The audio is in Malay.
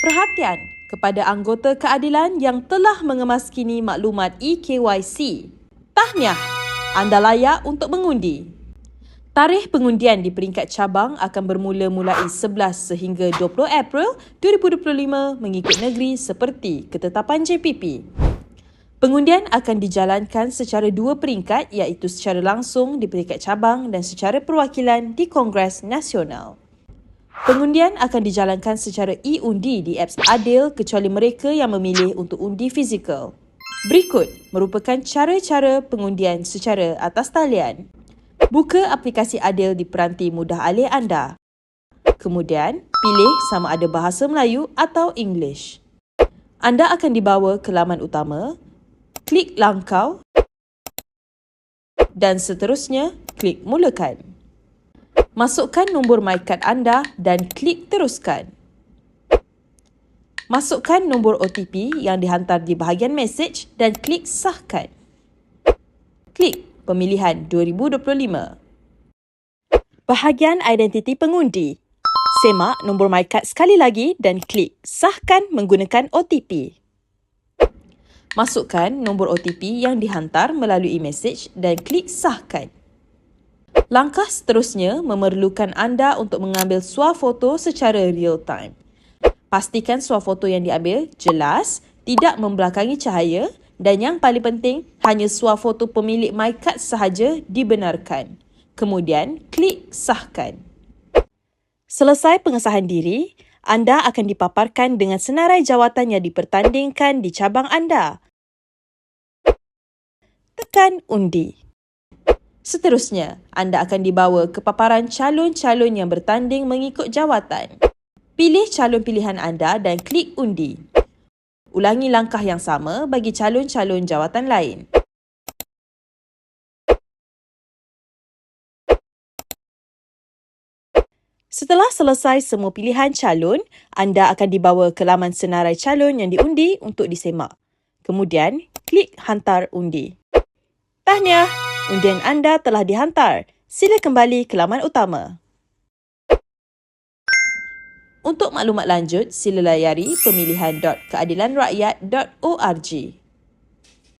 Perhatian kepada anggota keadilan yang telah mengemaskini maklumat EKYC. Tahniah, anda layak untuk mengundi. Tarikh pengundian di peringkat cabang akan bermula mulai 11 sehingga 20 April 2025 mengikut negeri seperti ketetapan JPP. Pengundian akan dijalankan secara dua peringkat iaitu secara langsung di peringkat cabang dan secara perwakilan di Kongres Nasional. Pengundian akan dijalankan secara e-undi di apps Adil kecuali mereka yang memilih untuk undi fizikal. Berikut merupakan cara-cara pengundian secara atas talian. Buka aplikasi Adil di peranti mudah alih anda. Kemudian, pilih sama ada bahasa Melayu atau English. Anda akan dibawa ke laman utama, klik langkau dan seterusnya klik mulakan. Masukkan nombor MyCard anda dan klik teruskan. Masukkan nombor OTP yang dihantar di bahagian mesej dan klik sahkan. Klik pemilihan 2025. Bahagian identiti pengundi. Semak nombor MyCard sekali lagi dan klik sahkan menggunakan OTP. Masukkan nombor OTP yang dihantar melalui mesej dan klik sahkan. Langkah seterusnya memerlukan anda untuk mengambil swafoto secara real time. Pastikan swafoto yang diambil jelas, tidak membelakangi cahaya dan yang paling penting, hanya swafoto pemilik MyCard sahaja dibenarkan. Kemudian, klik sahkan. Selesai pengesahan diri, anda akan dipaparkan dengan senarai jawatan yang dipertandingkan di cabang anda. Tekan undi. Seterusnya, anda akan dibawa ke paparan calon-calon yang bertanding mengikut jawatan. Pilih calon pilihan anda dan klik undi. Ulangi langkah yang sama bagi calon-calon jawatan lain. Setelah selesai semua pilihan calon, anda akan dibawa ke laman senarai calon yang diundi untuk disemak. Kemudian, klik hantar undi. Tahniah, undian anda telah dihantar. Sila kembali ke laman utama. Untuk maklumat lanjut, sila layari pemilihan.keadilanrakyat.org.